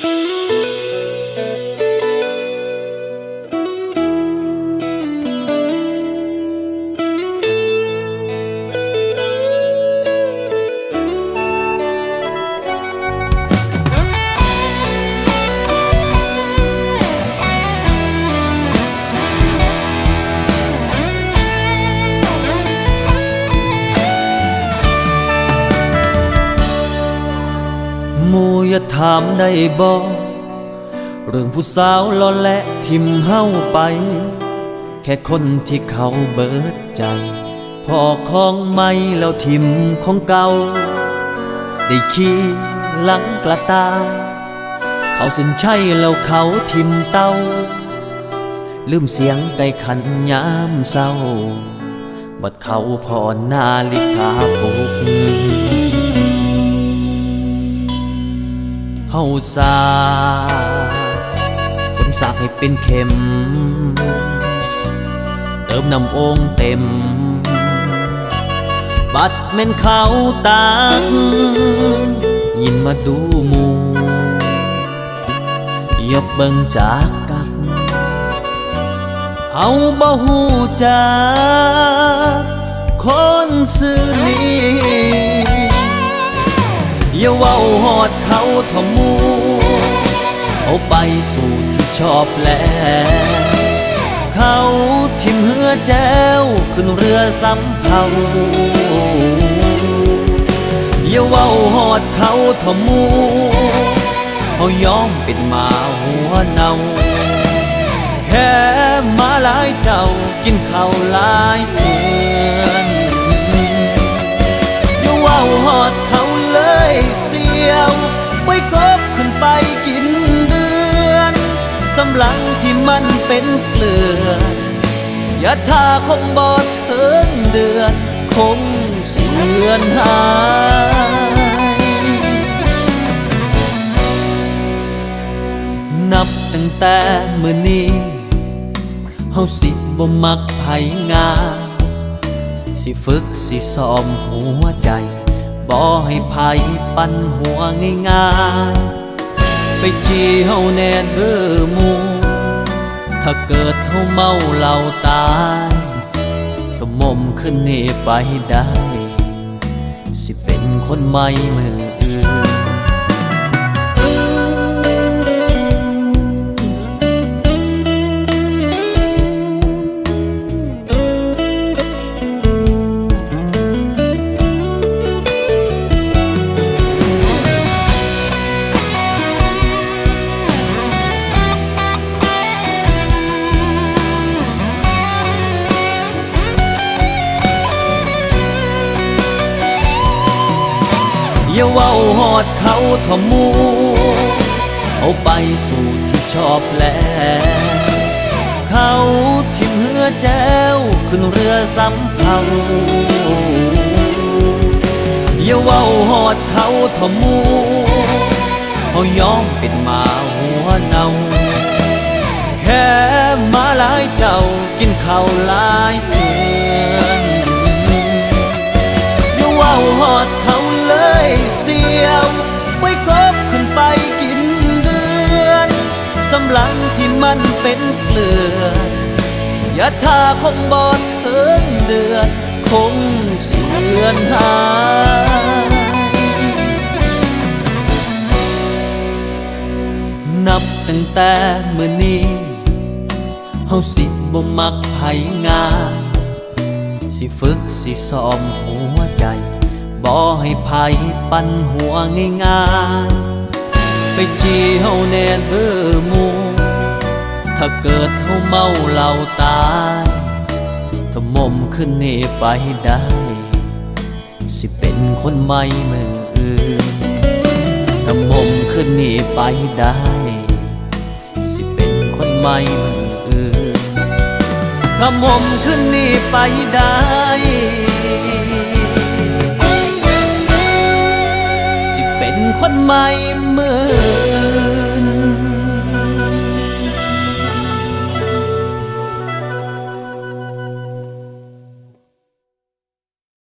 หมู่ อย่าถามได้บ่เรื่องผู้สาวลอนและทิมเฮาไป แค่คนที่เขาเบิดใจ พอของไม่แล้วทิมของเก่า ได้ขี่หลังกระตา เขาสินใช่แล้วเขาทิมเต้า ลืมเสียงไก่ขันยามเศร้า บัดเขาพอนาฬิกาปลุก เฮาสาคนสากให้เป็นเข็ม เติมน้ำองเต็ม บัดแม่นเขาตักยินมาดูมูยกเบิ่งจากกันเฮาบ่ฮู้จัก เขาทอมูเอาไปสู่ที่ชอบแล้วเขาทิมเหือแจ้วขึ้นเรือสำเภาอย่าเว้าหอดเขาทอมูเขายอมเป็นมาหัวเนาแค่มาหลายเจ้ากินข้าวหลายเดื ไว้กบขึ้นไปกินเดือนสำลังที่มันเป็นเกลืออย่าท่าคงบอดเถิงเดือนคงเสือนหายนับตั้งแต่มื้อนี้เฮาสิบ่มักไผงา สิฝึกสิซ้อมหัวใจ บ่ให้ภัยปันหัวง่ายๆไปจีเฮาแน่นเด้อหมูถ้าเกิดเฮาเมาเหล้าตายก็มมขึ้นนี่ไปได้ สิเป็นคนใหม่มือ อย่าเว้าหอดเขาทอมูเอาไปสู่ที่ชอบแล้วเขาทิมเหือแจ้วขึ้นเรือสำเภาอย่าเว้าหอดเขาทอมูเขายอมเป็นมาหัวเนาแค่มาหลายเจ้ากินข้าวหลายเดือนอย่าเว้าหอดำหลังที่มันเป็นเกลืออย่าทาคงบอดเถิงเดือนคงเสือนหายนับตั้งแต่เมื้อนี้เฮาสิบ่มักไผงายสิฝึกสิซ้อมหัวใจ บ่ให้ภัยปันหัวง่ายๆ ไปจีเฮาแนนเบอหมู ถ้าเกิดเฮาเมาเหล้าตายถ้ามมขึ้นนี่ไปได้ สิเป็นคนใหม่มืออื่นถ้ามมขึ้นนี่ไปได้ สิเป็นคนใหม่มืออื่นถ้ามมขึ้นนี่ไปได้สิเป็นคนใหม่ love